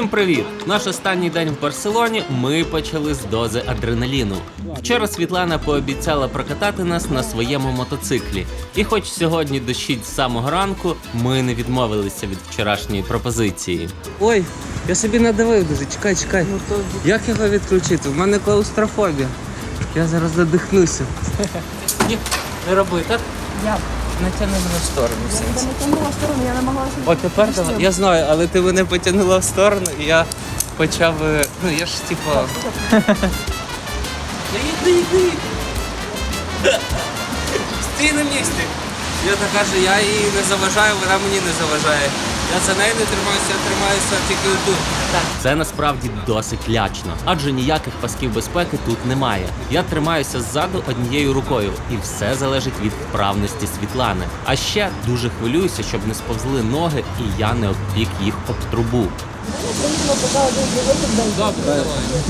Всім привіт! Наш останній день в Барселоні ми почали з дози адреналіну. Вчора Світлана пообіцяла прокатати нас на своєму мотоциклі. І хоч сьогодні дощить з самого ранку, ми не відмовилися від вчорашньої пропозиції. Ой, я собі надавив дуже. Чекай, чекай. Як його відключити? У мене клаустрофобія. Я зараз задихнуся. Ні, не роби так. Я Натягни мене в сторону. в я сенсі. не тягнула в сторону, я намагалася. От тепер давай. Я знаю, але ти мене потягнула в сторону, і я почав. е, Ну я ж типу. Та йди, йди. Стій на місці. Я так каже, я їй не заважаю, вона мені не заважає. Я за нею не тримаюся, я тримаюся тільки тут. Це насправді досить лячно, адже ніяких пасків безпеки тут немає. Я тримаюся ззаду однією рукою, і все залежить від вправності Світлани. А ще дуже хвилююся, щоб не сповзли ноги, і я не обпік їх об трубу. Добре, давай,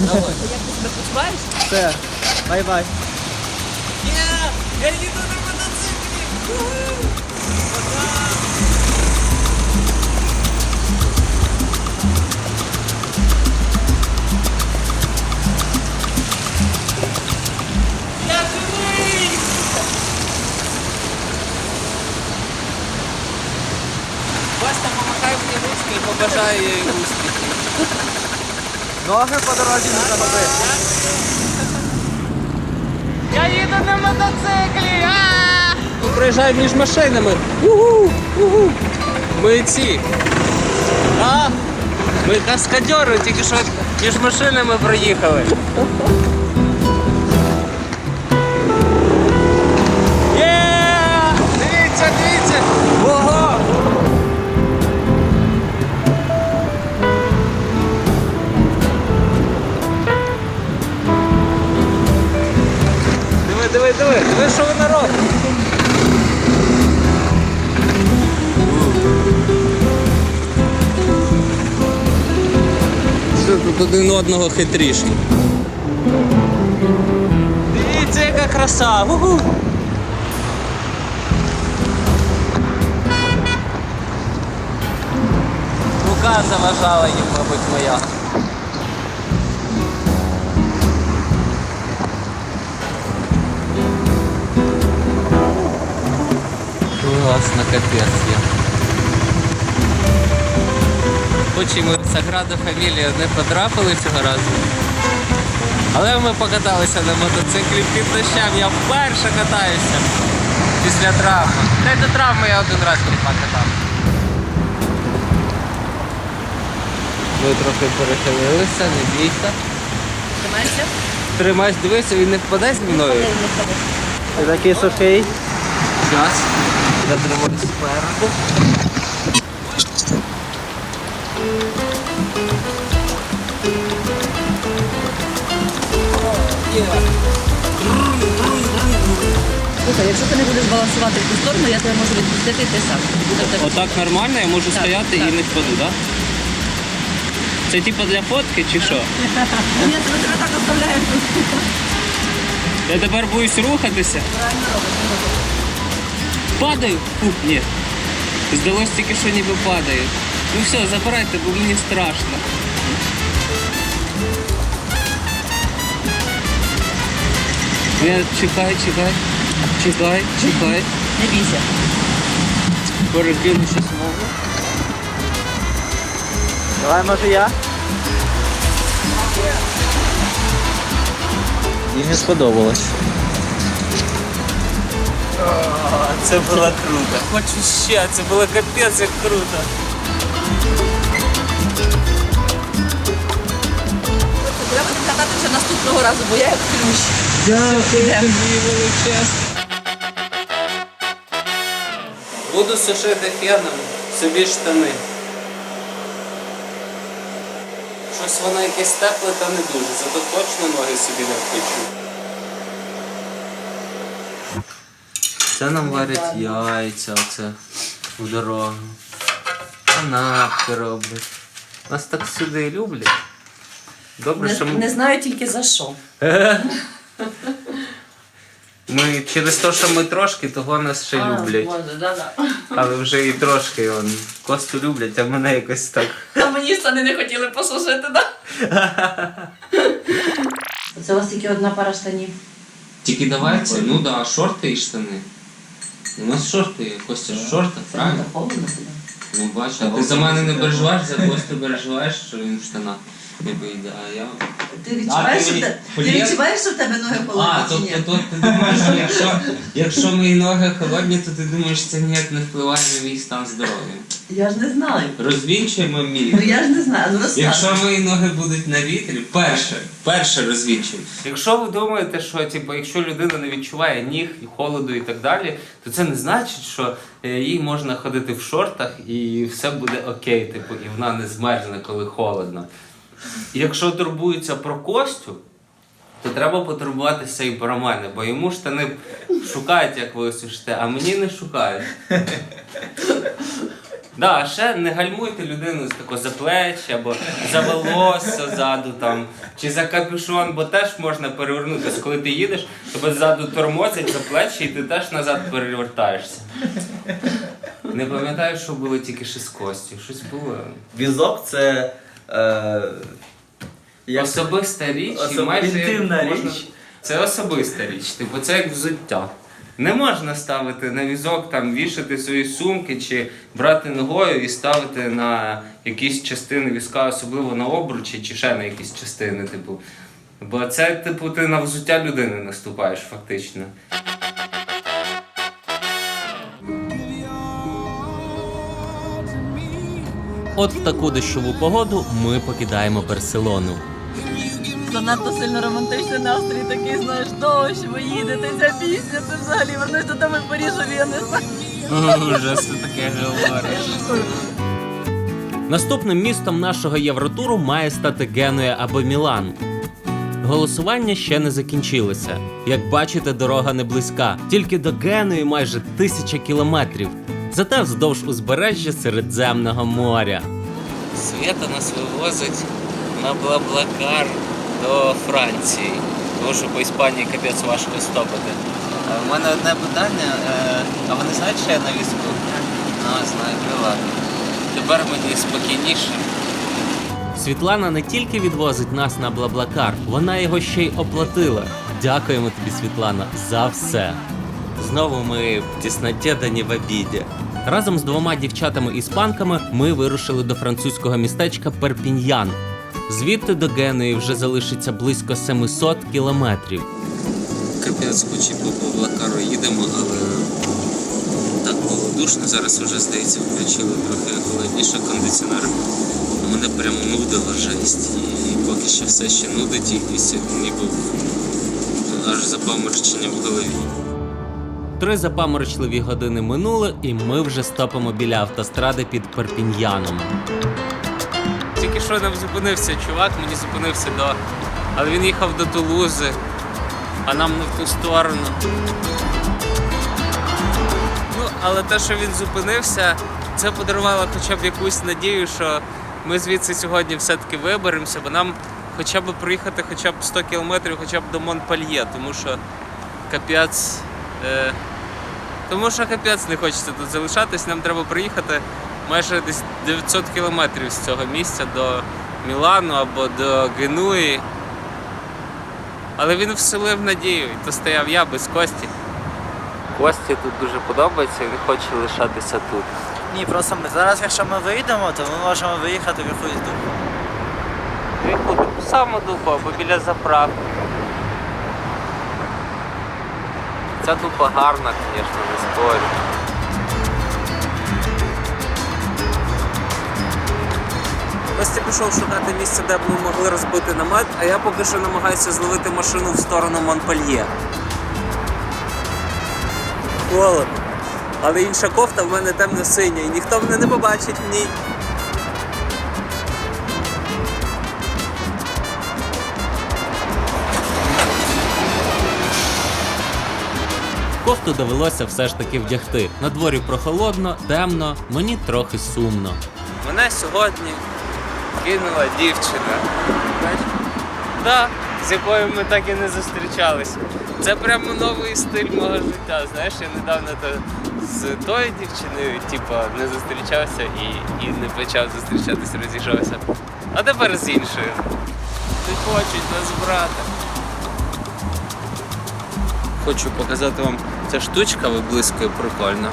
давай. Як ти себе почуваєш? Все, бай-бай. Я їду на мотоциклі. І їй успіхів. Ноги по дорозі не загоби. Я їду на мотоциклі! Ми проїжджаємо між машинами. Угу, угу. Ми ці. А? Ми каскадьори, тільки що між машинами проїхали. Диви, диви, диви, диви, що вона робить. Що тут один одного хитріші. Дивіться, яка краса! Угу. Рука заважала їм, мабуть, моя. Класно, капець є. Хоч і ми в Саграду Фамілію не потрапили цього разу. Але ми покаталися на мотоциклі під дощем. Я вперше катаюся після травми. Та й до травми я один раз тут покатав. Ми трохи перехилилися, не бійся. Тримаєшся? Тримайся, дивися, він не впаде зі мною. Не впаде. Ти такий сухий. Зараз. Я тримаю спереду. Слухай, якщо ти не будеш балансувати в ту сторону, я тебе можу відпустити і ти сам. Буде в тебе- Отак нормально, я можу Так, стояти і не впаду, так? Це типу для фотки чи що? Ні, я тебе тебе так оставляю. Я тепер боюсь рухатися. Правильно робиш. Падаю? Фух, ні. Здалось тільки, що ніби падаю. Ну все, забирайте, бо мені страшно. Я чекай, чекай, чекай, чекай. Не бійся. Перекину щось ногу. Давай, може я? Їй не сподобалось. Це було круто. Хочу ще, це було капець як круто. Треба катати вже наступного разу, бо я як ключ. Дякую тобі величезно. Буду сушити феном собі штани. Щось воно якесь тепле та не дуже, зато точно ноги собі не впечу. Це нам варять яйця оце у дорогу. Канапки роблять. Нас так сюди люблять. Добре, Не, що ми... не знаю тільки за що. Ми через те, що ми трошки, того нас ще люблять. Боже, да, да. Але вже і трошки он, Костю люблять, а мене якось так. А мені штани не хотіли посушити, да? Це у вас тільки одна пара штанів. Тільки давай це, ну да, шорти і штани. У нас шорти є, Костя в шортах, правильно? холодно. Ну бачиш, а ти за мене не переживаєш, за Костю переживаєш, що він в штанах не вийде, а я. Ти відчуваєш, що, в те- ти поліз? відчуваєш, що в тебе ноги холодні А, чи ні? тобто то ти думаєш, що якщо, якщо мої ноги холодні, то ти думаєш, це ніяк не впливає на мій стан здоров'я. Я ж не знаю. Розвінчуємо Ну я ж не знаю. Ну розкажи. Якщо мої ноги будуть на вітрі, перше, перше розвідчуємо. Якщо ви думаєте, що типу, якщо людина не відчуває ніг і холоду і так далі, то це не значить, що е, їй можна ходити в шортах і все буде окей, типу, і вона не змерзне, коли холодно. Якщо турбуються про Костю, то треба потурбуватися і про мене, бо йому штани шукають, як ви сушите, а мені не шукають. Да, ще не гальмуйте людину з за плечі або за волосся ззаду чи за капюшон, бо теж можна перевернутися. Коли ти їдеш, тебе ззаду тормозять за плечі і ти теж назад перевертаєшся. Не пам'ятаю, що було тільки ще з Костю. Щось було. Візок це. Е, як? Особиста річ і Особ- майже інтимна можна- річ. Це особиста річ, типу це як взуття. Не можна ставити на візок, там, вішати свої сумки чи брати ногою і ставити на якісь частини візка, особливо на обручі чи ще на якісь частини, типу. Бо це, типу, ти на взуття людини наступаєш фактично. От в таку дощову погоду ми покидаємо Барселону. Занадто сильно романтичний настрій, такий, знаєш, дощ, ви їдете, ця пісня, це взагалі вернусь додому в Парижу, я не знаю. Уже все таке говориш. Наступним містом нашого євротуру має стати Генуя або Мілан. Голосування ще не закінчилося. Як бачите, дорога не близька. Тільки до Генуї майже тисяча кілометрів. Зате вздовж узбережжя Середземного моря. Свята нас вивозить на Блаблакар до Франції. Тому що по Іспанії капець важко стопити. У мене одне питання, е, а вони знають, що я на візку? А, знають, ну ладно. Тепер мені спокійніше. Світлана не тільки відвозить нас на Блаблакар, вона його ще й оплатила. Дякуємо тобі, Світлана, за все. Знову ми в тісноті да не в обіді. Разом з двома дівчатами-іспанками ми вирушили до французького містечка Перпіньян. Звідти до Генуї вже залишиться близько 700 кілометрів. Капець, хоч по Блаблакару їдемо, але так було душно. Зараз вже, здається, включили трохи холодніше кондиціонер. Мене прямо нудило жесть. І поки що все ще нудить, і ніби аж запаморочення в голові. Три запаморочливі години минули, і ми вже стопимо біля автостради під Перпіньяном. Тільки що нам зупинився чувак, мені зупинився до. Але він їхав до Тулузи, а нам не в ту сторону. Ну, але те, що він зупинився, це подарувало хоча б якусь надію, що ми звідси сьогодні все-таки виберемося, бо нам хоча б проїхати хоча б 100 кілометрів, хоча б до Монпельє, тому що капець. Е, тому що капець не хочеться тут залишатись, нам треба проїхати майже десь 900 кілометрів з цього місця до Мілану або до Генуї. Але він вселив надію, і то стояв я без Кості. Кості тут дуже подобається, він хоче лишатися тут. Ні, просто ми зараз, якщо ми вийдемо, то ми можемо виїхати в якусь духу. Він буде по саму дупу або біля заправки. Ця дупа гарна, звісно, не спорю. Костя пішов шукати місце, де б ми могли розбити намет, а я поки що намагаюся зловити машину в сторону Монпельє. Холодно. але інша кофта в мене темно-синя, і ніхто мене не побачить в ній. Кофту довелося все ж таки вдягти. На дворі прохолодно, темно, мені трохи сумно. Мене сьогодні кинула дівчина. Да, з якою ми так і не зустрічалися. Це прямо новий стиль мого життя. Знаєш, я недавно то з тою дівчиною, типа, не зустрічався і, і не почав зустрічатись, розійшовся. А тепер з іншою. Не хочуть нас брати. Хочу показати вам ця штучка виблискує прикольно.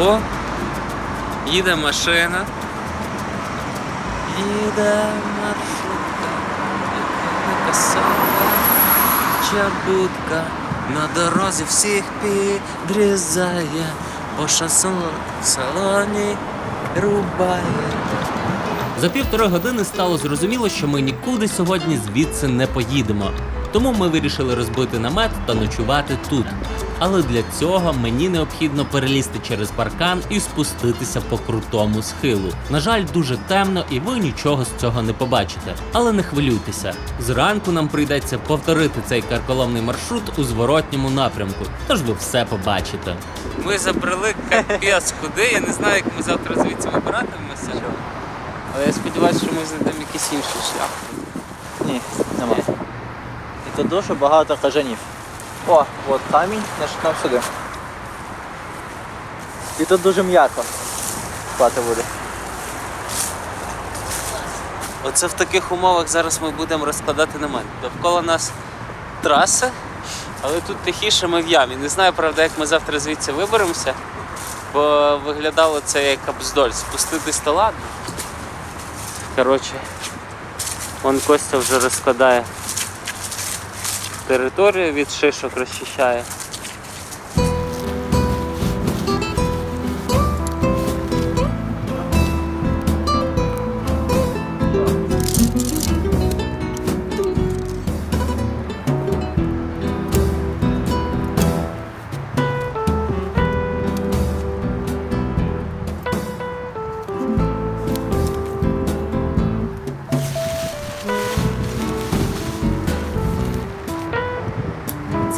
О! Їде машина. Їде маршрутка, написала чабутка. На дорозі всіх підрізає, по шансон в салоні рубає. За півтори години стало зрозуміло, що ми нікуди сьогодні звідси не поїдемо. Тому ми вирішили розбити намет та ночувати тут. Але для цього мені необхідно перелізти через паркан і спуститися по крутому схилу. На жаль, дуже темно, і ви нічого з цього не побачите. Але не хвилюйтеся. Зранку нам прийдеться повторити цей карколомний маршрут у зворотньому напрямку. Тож ви все побачите. Ми забрали капець куди. Я не знаю, як ми завтра звідси вибиратимемося. Але я сподіваюся, що ми знайдемо якийсь інший шлях. Ні, нема. Тут дуже багато кажанів. О, от камінь, значить нам сюди. І тут дуже м'яко спати буде. Оце в таких умовах зараз ми будемо розкладати намет. Довкола нас траси, але тут тихіше ми в ямі. Не знаю, правда, як ми завтра звідси виберемося, бо виглядало це як обздоль. Спуститись то ладно. Коротше, вон Костя вже розкладає територію від шишок розчищає.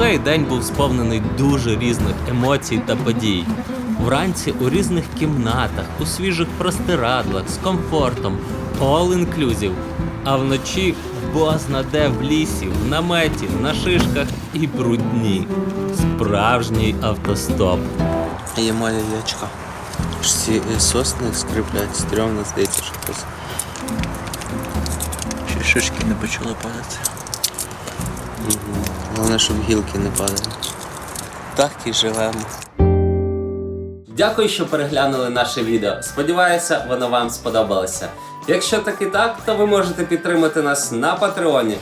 Цей день був сповнений дуже різних емоцій та подій. Вранці у різних кімнатах, у свіжих простирадлах, з комфортом, all inclusive. А вночі бозна де в лісі, в наметі, на шишках і брудні. Справжній автостоп. Їмо яєчка. Ці сосни скріплять, стрьомно здається, що хтось. Ще шишки не почали падати. Головне, щоб гілки не падали. Так і живемо. Дякую, що переглянули наше відео. Сподіваюся, воно вам сподобалося. Якщо так і так, то ви можете підтримати нас на Патреоні.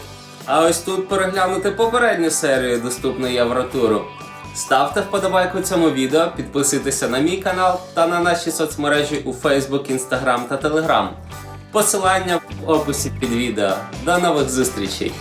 А ось тут переглянути попередню серію доступної Євротуру. Ставте вподобайку цьому відео, підписуйтеся на мій канал та на наші соцмережі у Facebook, Instagram та Telegram. Посилання в описі під відео. До нових зустрічей!